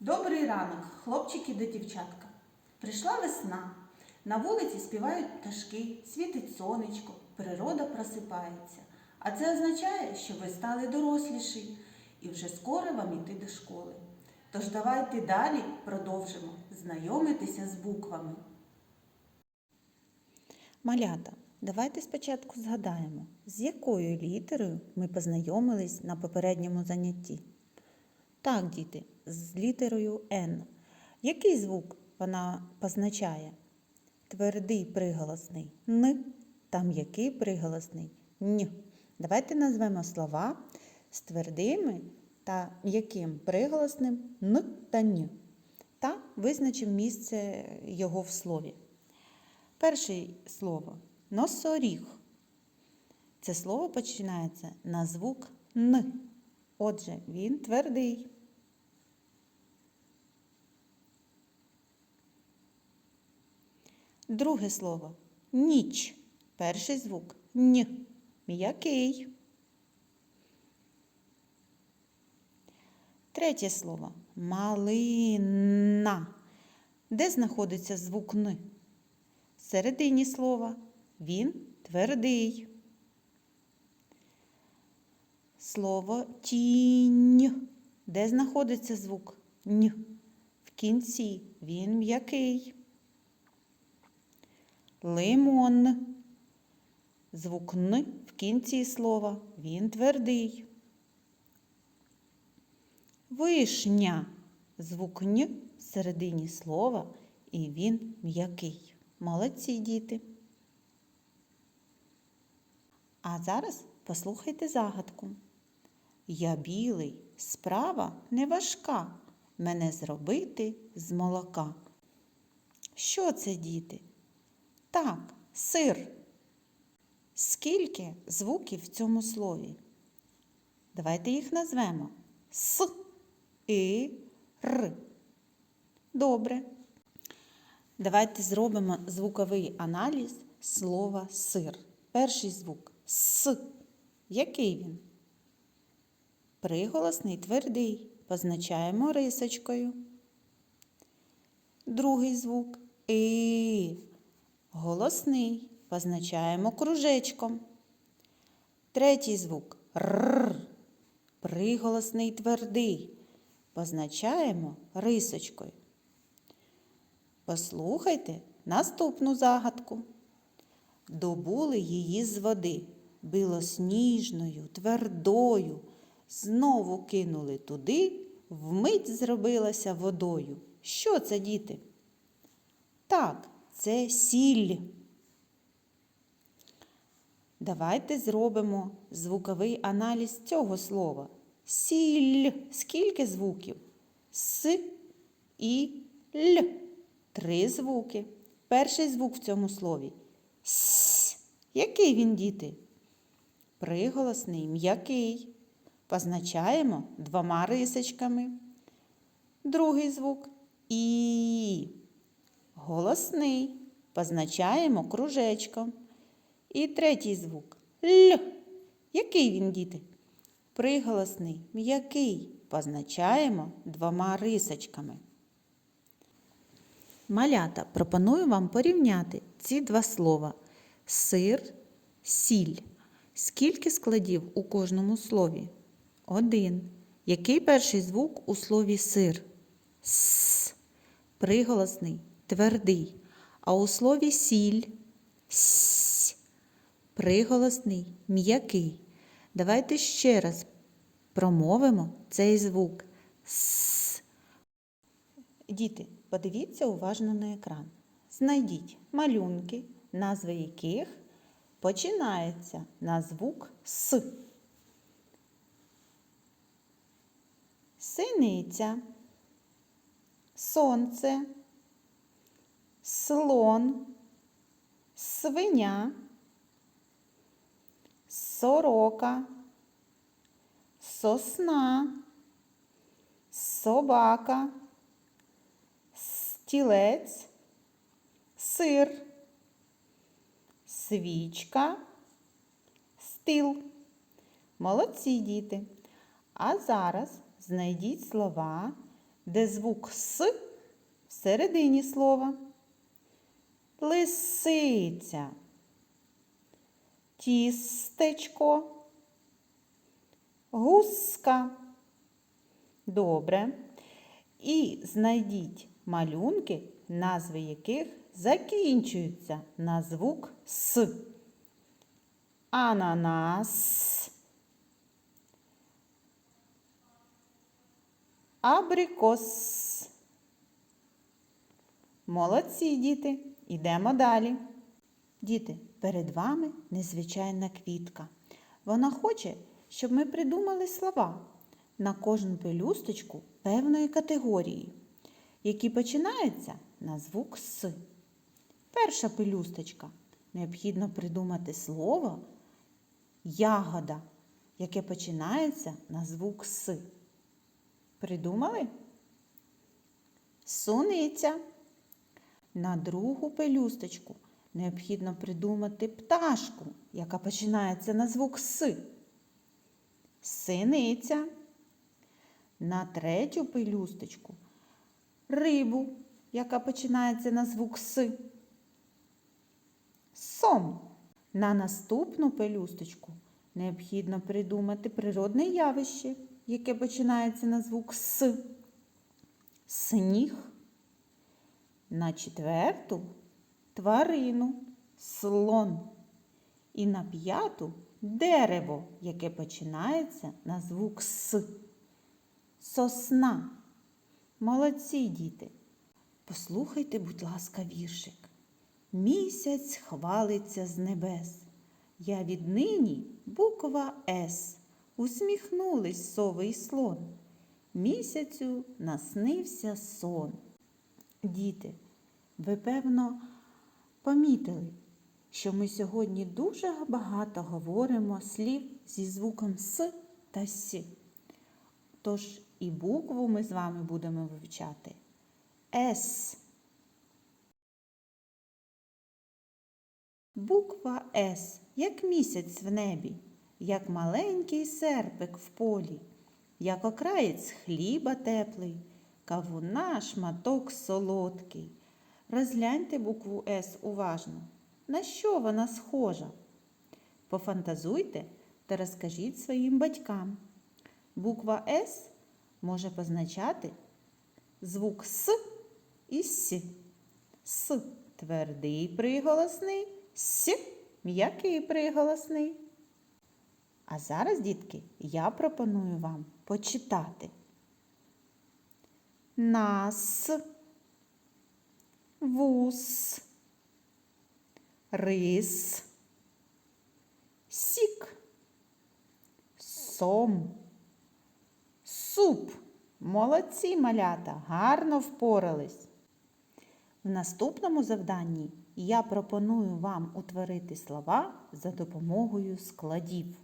Добрий ранок, хлопчики та дівчатка. Прийшла весна. На вулиці співають пташки, світить сонечко, природа просипається. А це означає, що ви стали доросліші і вже скоро вам іти до школи. Тож давайте далі продовжимо знайомитися з буквами. Малята, давайте спочатку згадаємо, з якою літерою ми познайомились на попередньому занятті. Так, діти, з літерою Н. Який звук вона позначає? Твердий приголосний Н та м'який приголосний Н. Давайте назвемо слова з твердими та м'яким приголосним Н та Н. Та визначимо місце його в слові. Перше слово носоріг. Це слово починається на звук Н. Отже, він твердий. Друге слово ніч. Перший звук Н. М'який. Третє слово малина. Де знаходиться звук Н? Всередині слова він твердий. Слово тінь. Де знаходиться звук Н? В кінці він м'який. Лимон. Звук Н в кінці слова він твердий. Вишня. Звук Н всередині слова і він м'який. Молодці діти. А зараз послухайте загадку. Я білий, справа не важка, мене зробити з молока. Що це, діти? Так, сир. Скільки звуків в цьому слові? Давайте їх назвемо С, І, Р. Добре. Давайте зробимо звуковий аналіз слова сир. Перший звук С. Який він? Приголосний твердий. Позначаємо рисочкою. Другий звук І. Голосний. Позначаємо кружечком. Третій звук Р. Приголосний твердий. Позначаємо рисочкою. Послухайте наступну загадку. Добули її з води, білосніжною, твердою. Знову кинули туди, вмить зробилася водою. Що це, діти? Так, це сіль. Давайте зробимо звуковий аналіз цього слова. Сіль. Скільки звуків? С і Л. Три звуки. Перший звук в цьому слові С. Який він, діти? Приголосний, м'який. Позначаємо двома рисочками. Другий звук І. Голосний. Позначаємо кружечком. І третій звук Л. Який він, діти? Приголосний, м'який. Позначаємо двома рисочками. Малята, пропоную вам порівняти ці два слова сир, сіль. Скільки складів у кожному слові? Один. Який перший звук у слові сир? С. Приголосний, твердий. А у слові сіль С. Приголосний, м'який. Давайте ще раз промовимо цей звук С. Діти, подивіться уважно на екран. Знайдіть малюнки, назви яких починаються на звук С. Синиця, сонце, слон, свиня, сорока, сосна, собака стілець, сир, свічка, стил. Молодці діти. А зараз знайдіть слова, де звук С всередині слова. Лисиця. Тістечко. Гуска. Добре. І знайдіть малюнки, назви яких закінчуються на звук С. Ананас. Абрикос. Молодці, діти. Ідемо далі. Діти, перед вами незвичайна квітка. Вона хоче, щоб ми придумали слова на кожну пелюсточку певної категорії, які починаються на звук С. Перша пелюсточка. Необхідно придумати слово ягода, яке починається на звук С. Придумали? Суниця. На другу пелюсточку необхідно придумати пташку, яка починається на звук С. Синиця. На третю пелюсточку рибу, яка починається на звук С. Сом. На наступну пелюсточку необхідно придумати природне явище, яке починається на звук С. Сніг. На четверту тварину слон. І на п'яту дерево, яке починається на звук С. Сосна. Молодці діти. Послухайте, будь ласка, віршик. Місяць хвалиться з небес. Я віднині буква С. Усміхнулись сови й слон. Місяцю наснився сон. Діти, ви певно помітили, що ми сьогодні дуже багато говоримо слів зі звуком С та С. Тож і букву ми з вами будемо вивчати С. Буква С, як місяць в небі, як маленький серпик в полі, як окраєць хліба теплий, кавуна шматок солодкий. Розгляньте букву С уважно. На що вона схожа? Пофантазуйте та розкажіть своїм батькам. Буква С може позначати звук С і С. С твердий приголосний, С м'який приголосний. А зараз, дітки, я пропоную вам почитати. Нас, вус, рис, сік, сом, суп. Молодці малята, гарно впорались. В наступному завданні я пропоную вам утворити слова за допомогою складів.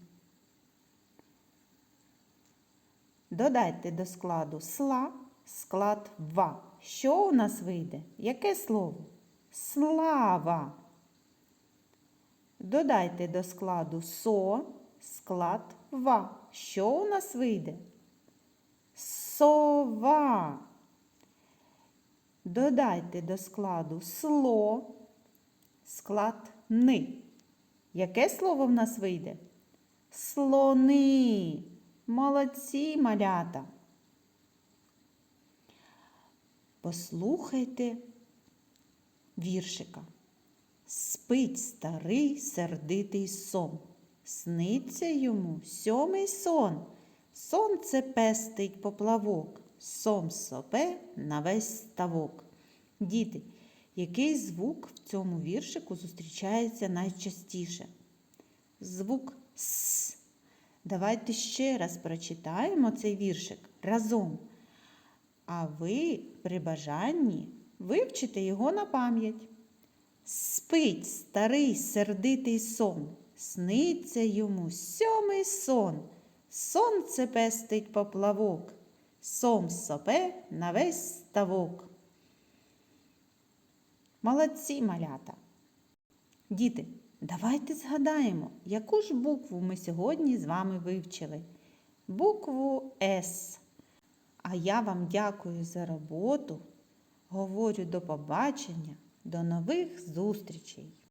Додайте до складу сла склад ва. Що у нас вийде? Яке слово? Слава. Додайте до складу со склад ва. Що у нас вийде? Сова. Додайте до складу сло склад ни. Яке слово в нас вийде? Слони. Молодці малята. Послухайте віршика. Спить старий сердитий сон. Сниться йому сьомий сон. Сонце пестить поплавок, сом сопе на весь ставок. Діти, який звук в цьому віршику зустрічається найчастіше? Звук С. Давайте ще раз прочитаємо цей віршик разом. А ви при бажанні вивчите його на пам'ять. Спить старий сердитий сон, сниться йому сьомий сон. Сонце пестить поплавок, сом сопе на весь ставок. Молодці малята. Діти, давайте згадаємо, яку ж букву ми сьогодні з вами вивчили. Букву С. А я вам дякую за роботу. Говорю до побачення, до нових зустрічей!